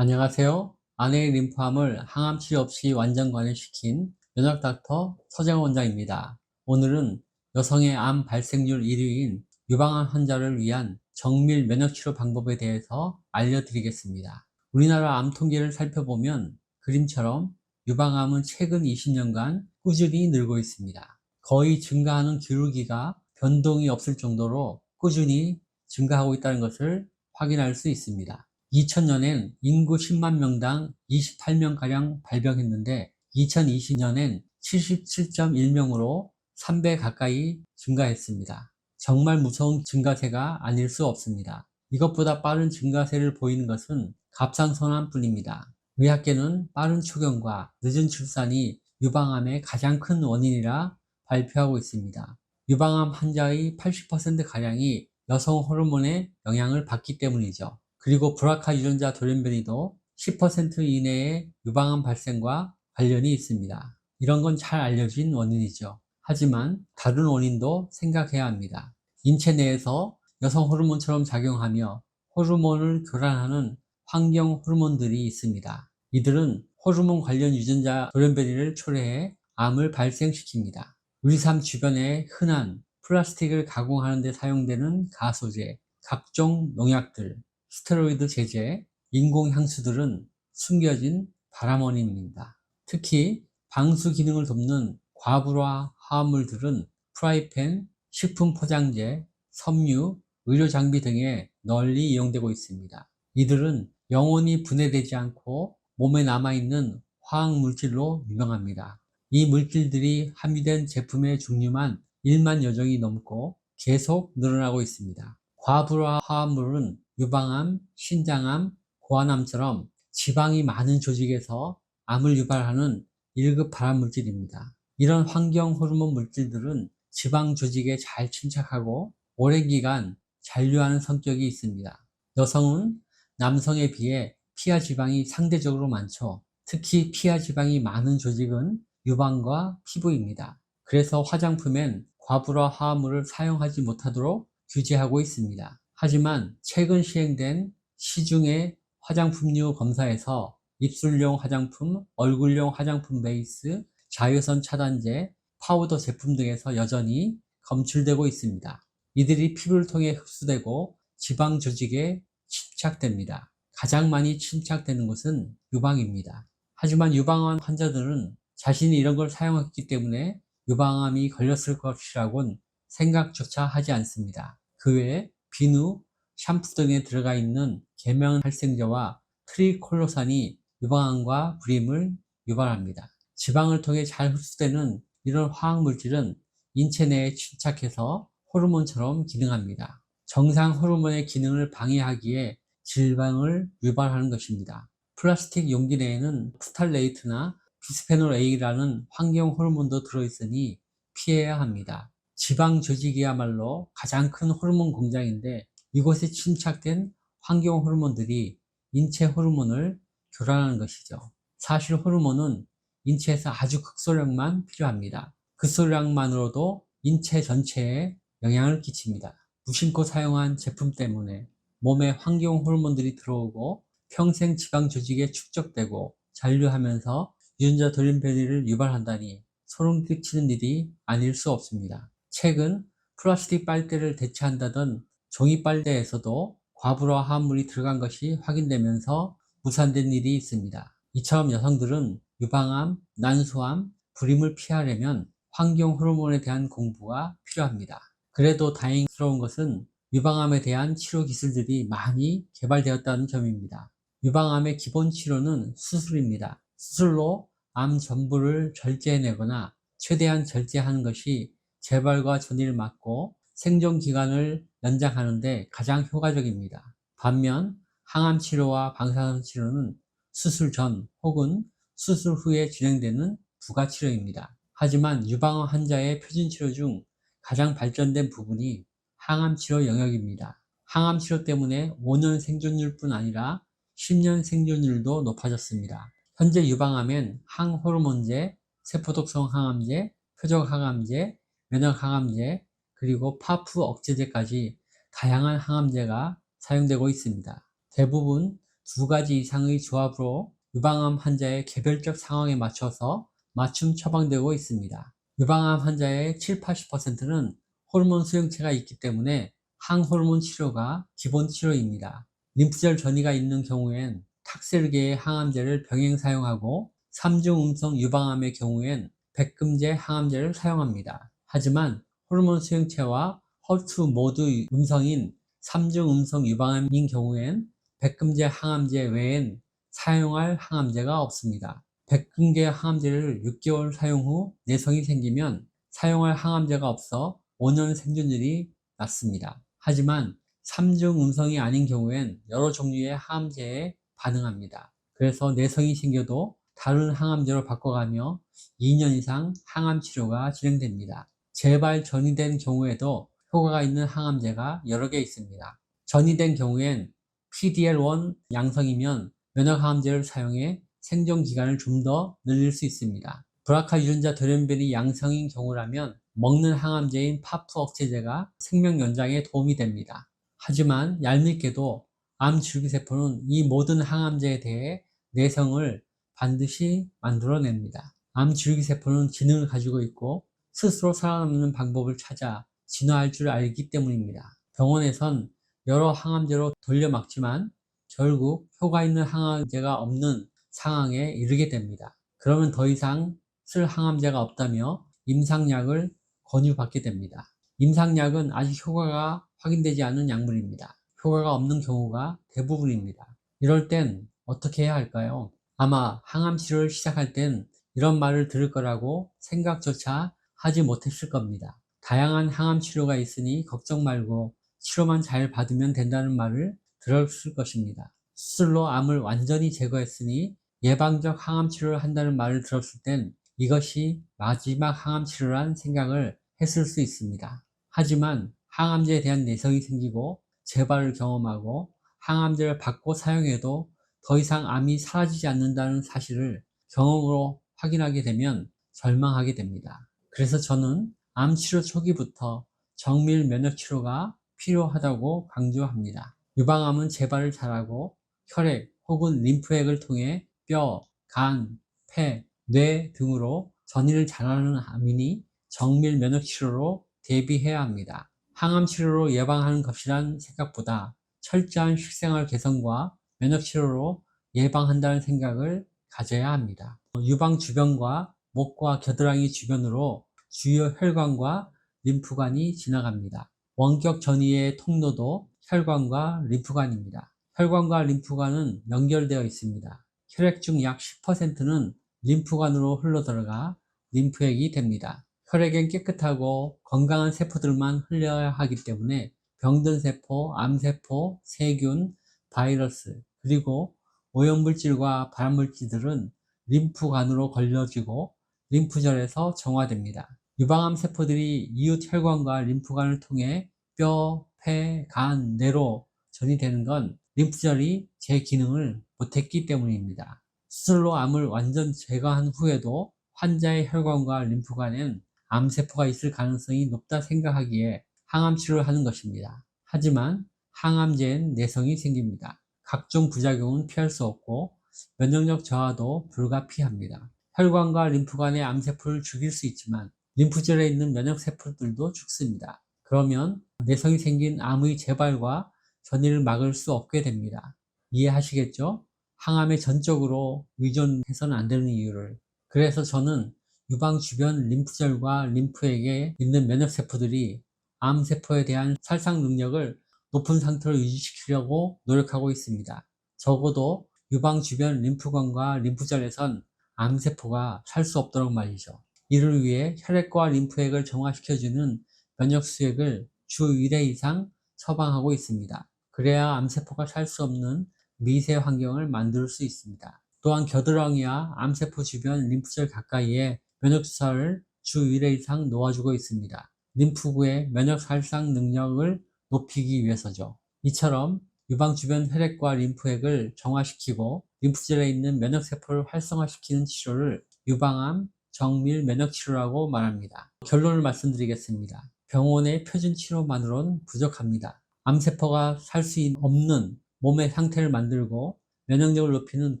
안녕하세요. 아내의 림프암을 항암 치료 없이 완전 관해시킨 면역 닥터 서재원 원장입니다. 오늘은 여성의 암 발생률 1위인 유방암 환자를 위한 정밀 면역 치료 방법에 대해서 알려드리겠습니다. 우리나라 암 통계를 살펴보면 그림처럼 유방암은 최근 20년간 꾸준히 늘고 있습니다. 거의 증가하는 기울기가 변동이 없을 정도로 꾸준히 증가하고 있다는 것을 확인할 수 있습니다. 2000년엔 인구 10만 명당 28명가량 발병했는데 2020년엔 77.1명으로 3배 가까이 증가했습니다. 정말 무서운 증가세가 아닐 수 없습니다. 이것보다 빠른 증가세를 보이는 것은 갑상선암 뿐입니다. 의학계는 빠른 초경과 늦은 출산이 유방암의 가장 큰 원인이라 발표하고 있습니다. 유방암 환자의 80%가량이 여성 호르몬의 영향을 받기 때문이죠. 그리고 브라카 유전자 돌연변이도 10% 이내의 유방암 발생과 관련이 있습니다. 이런 건 잘 알려진 원인이죠. 하지만 다른 원인도 생각해야 합니다. 인체 내에서 여성 호르몬처럼 작용하며 호르몬을 교란하는 환경 호르몬들이 있습니다. 이들은 호르몬 관련 유전자 돌연변이를 초래해 암을 발생시킵니다. 우리 삶 주변에 흔한 플라스틱을 가공하는 데 사용되는 가소제, 각종 농약들, 스테로이드 제제, 인공향수들은 숨겨진 발암원인입니다. 특히 방수 기능을 돕는 과부하 화합물들은 프라이팬, 식품 포장재, 섬유, 의료 장비 등에 널리 이용되고 있습니다. 이들은 영원히 분해되지 않고 몸에 남아있는 화학 물질로 유명합니다. 이 물질들이 함유된 제품의 종류만 1만 여종이 넘고 계속 늘어나고 있습니다. 과부하 화합물은 유방암, 신장암, 고환암처럼 지방이 많은 조직에서 암을 유발하는 1급 발암물질입니다. 이런 환경 호르몬 물질들은 지방 조직에 잘 침착하고 오랜 기간 잔류하는 성격이 있습니다. 여성은 남성에 비해 피하 지방이 상대적으로 많죠. 특히 피하 지방이 많은 조직은 유방과 피부입니다. 그래서 화장품엔 과부하 화합물을 사용하지 못하도록 규제하고 있습니다. 하지만 최근 시행된 시중의 화장품류 검사에서 입술용 화장품, 얼굴용 화장품 베이스, 자외선 차단제, 파우더 제품 등에서 여전히 검출되고 있습니다. 이들이 피부를 통해 흡수되고 지방 조직에 침착됩니다. 가장 많이 침착되는 곳은 유방입니다. 하지만 유방암 환자들은 자신이 이런 걸 사용했기 때문에 유방암이 걸렸을 것이라고는 생각조차 하지 않습니다. 그 외에 비누, 샴푸 등에 들어가 있는 계면 활성제와 트리콜로산이 유방암과 불임을 유발합니다. 지방을 통해 잘 흡수되는 이런 화학물질은 인체 내에 침착해서 호르몬처럼 기능합니다. 정상 호르몬의 기능을 방해하기에 질병을 유발하는 것입니다. 플라스틱 용기 내에는 프탈레이트나 비스페놀 A라는 환경 호르몬도 들어있으니 피해야 합니다. 지방 조직이야말로 가장 큰 호르몬 공장인데 이곳에 침착된 환경 호르몬들이 인체 호르몬을 교란하는 것이죠. 사실 호르몬은 인체에서 아주 극소량만 필요합니다. 극소량만으로도 인체 전체에 영향을 끼칩니다. 무심코 사용한 제품 때문에 몸에 환경 호르몬들이 들어오고 평생 지방 조직에 축적되고 잔류하면서 유전자 돌림 변이를 유발한다니 소름 끼치는 일이 아닐 수 없습니다. 최근 플라스틱 빨대를 대체한다던 종이 빨대에서도 과부하 화합물이 들어간 것이 확인되면서 무산된 일이 있습니다. 이처럼 여성들은 유방암, 난소암, 불임을 피하려면 환경 호르몬에 대한 공부가 필요합니다. 그래도 다행스러운 것은 유방암에 대한 치료 기술들이 많이 개발되었다는 점입니다. 유방암의 기본 치료는 수술입니다. 수술로 암 전부를 절제해내거나 최대한 절제하는 것이 재발과 전이를 막고 생존 기간을 연장하는데 가장 효과적입니다. 반면 항암 치료와 방사선 치료는 수술 전 혹은 수술 후에 진행되는 부가 치료입니다. 하지만 유방암 환자의 표준 치료 중 가장 발전된 부분이 항암 치료 영역입니다. 항암 치료 때문에 5년 생존율뿐 아니라 10년 생존율도 높아졌습니다. 현재 유방암엔 항호르몬제, 세포독성 항암제, 표적 항암제, 면역 항암제, 그리고 파프 억제제까지 다양한 항암제가 사용되고 있습니다. 대부분 두 가지 이상의 조합으로 유방암 환자의 개별적 상황에 맞춰서 맞춤 처방되고 있습니다. 유방암 환자의 7, 80%는 호르몬 수용체가 있기 때문에 항호르몬 치료가 기본 치료입니다. 림프절 전이가 있는 경우엔 탁세르계의 항암제를 병행 사용하고 3중 음성 유방암의 경우엔 백금제 항암제를 사용합니다. 하지만 호르몬 수용체와 허투 모두 음성인 3중 음성 유방암인 경우엔 백금제 항암제 외엔 사용할 항암제가 없습니다. 백금계 항암제를 6개월 사용 후 내성이 생기면 사용할 항암제가 없어 5년 생존율이 낮습니다. 하지만 3중 음성이 아닌 경우엔 여러 종류의 항암제에 반응합니다. 그래서 내성이 생겨도 다른 항암제로 바꿔가며 2년 이상 항암 치료가 진행됩니다. 재발 전이 된 경우에도 효과가 있는 항암제가 여러 개 있습니다. 전이 된 경우엔 PDL1 양성이면 면역항암제를 사용해 생존 기간을 좀 더 늘릴 수 있습니다. 브라카 유전자 돌연변이 양성인 경우라면 먹는 항암제인 파프 억제제가 생명 연장에 도움이 됩니다. 하지만 얄밉게도 암 줄기세포는 이 모든 항암제에 대해 내성을 반드시 만들어냅니다. 암 줄기세포는 지능을 가지고 있고 스스로 살아남는 방법을 찾아 진화할 줄 알기 때문입니다. 병원에선 여러 항암제로 돌려막지만 결국 효과 있는 항암제가 없는 상황에 이르게 됩니다. 그러면 더 이상 쓸 항암제가 없다며 임상약을 권유받게 됩니다. 임상약은 아직 효과가 확인되지 않은 약물입니다. 효과가 없는 경우가 대부분입니다. 이럴 땐 어떻게 해야 할까요? 아마 항암 치료를 시작할 땐 이런 말을 들을 거라고 생각조차 하지 못했을 겁니다. 다양한 항암 치료가 있으니 걱정 말고 치료만 잘 받으면 된다는 말을 들었을 것입니다. 수술로 암을 완전히 제거했으니 예방적 항암 치료를 한다는 말을 들었을 땐 이것이 마지막 항암 치료란 생각을 했을 수 있습니다. 하지만 항암제에 대한 내성이 생기고 재발을 경험하고 항암제를 받고 사용해도 더 이상 암이 사라지지 않는다는 사실을 경험으로 확인하게 되면 절망하게 됩니다. 그래서 저는 암 치료 초기부터 정밀 면역 치료가 필요하다고 강조합니다. 유방암은 재발을 잘하고 혈액 혹은 림프액을 통해 뼈, 간, 폐, 뇌 등으로 전이를 잘하는 암이니 정밀 면역 치료로 대비해야 합니다. 항암 치료로 예방하는 것이란 생각보다 철저한 식생활 개선과 면역 치료로 예방한다는 생각을 가져야 합니다. 유방 주변과 목과 겨드랑이 주변으로 주요 혈관과 림프관이 지나갑니다. 원격 전이의 통로도 혈관과 림프관입니다. 혈관과 림프관은 연결되어 있습니다. 혈액 중 약 10%는 림프관으로 흘러들어가 림프액이 됩니다. 혈액엔 깨끗하고 건강한 세포들만 흘려야 하기 때문에 병든 세포, 암세포, 세균, 바이러스, 그리고 오염물질과 발암물질들은 림프관으로 걸려지고 림프절에서 정화됩니다. 유방암 세포들이 이웃 혈관과 림프관을 통해 뼈, 폐, 간, 뇌로 전이되는 건 림프절이 제 기능을 못했기 때문입니다. 수술로 암을 완전 제거한 후에도 환자의 혈관과 림프관엔 암세포가 있을 가능성이 높다 생각하기에 항암 치료를 하는 것입니다. 하지만 항암제엔 내성이 생깁니다. 각종 부작용은 피할 수 없고 면역력 저하도 불가피합니다. 혈관과 림프관의 암세포를 죽일 수 있지만 림프절에 있는 면역세포들도 죽습니다. 그러면 내성이 생긴 암의 재발과 전이를 막을 수 없게 됩니다. 이해하시겠죠? 항암에 전적으로 의존해서는 안 되는 이유를. 그래서 저는 유방 주변 림프절과 림프액에 있는 면역세포들이 암세포에 대한 살상 능력을 높은 상태로 유지시키려고 노력하고 있습니다. 적어도 유방 주변 림프관과 림프절에선 암세포가 살 수 없도록 말이죠. 이를 위해 혈액과 림프액을 정화시켜주는 면역수액을 주 1회 이상 처방하고 있습니다. 그래야 암세포가 살 수 없는 미세 환경을 만들 수 있습니다. 또한 겨드랑이와 암세포 주변 림프절 가까이에 면역주사를 주 1회 이상 놓아주고 있습니다. 림프구의 면역 살상 능력을 높이기 위해서죠. 이처럼 유방 주변 혈액과 림프액을 정화시키고 림프절에 있는 면역세포를 활성화시키는 치료를 유방암 정밀 면역치료라고 말합니다. 결론을 말씀드리겠습니다. 병원의 표준 치료만으로는 부족합니다. 암세포가 살 수 없는 몸의 상태를 만들고 면역력을 높이는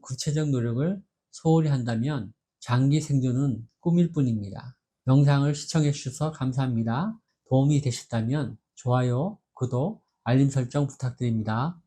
구체적 노력을 소홀히 한다면 장기 생존은 꿈일 뿐입니다. 영상을 시청해 주셔서 감사합니다. 도움이 되셨다면 좋아요, 구독, 알림 설정 부탁드립니다.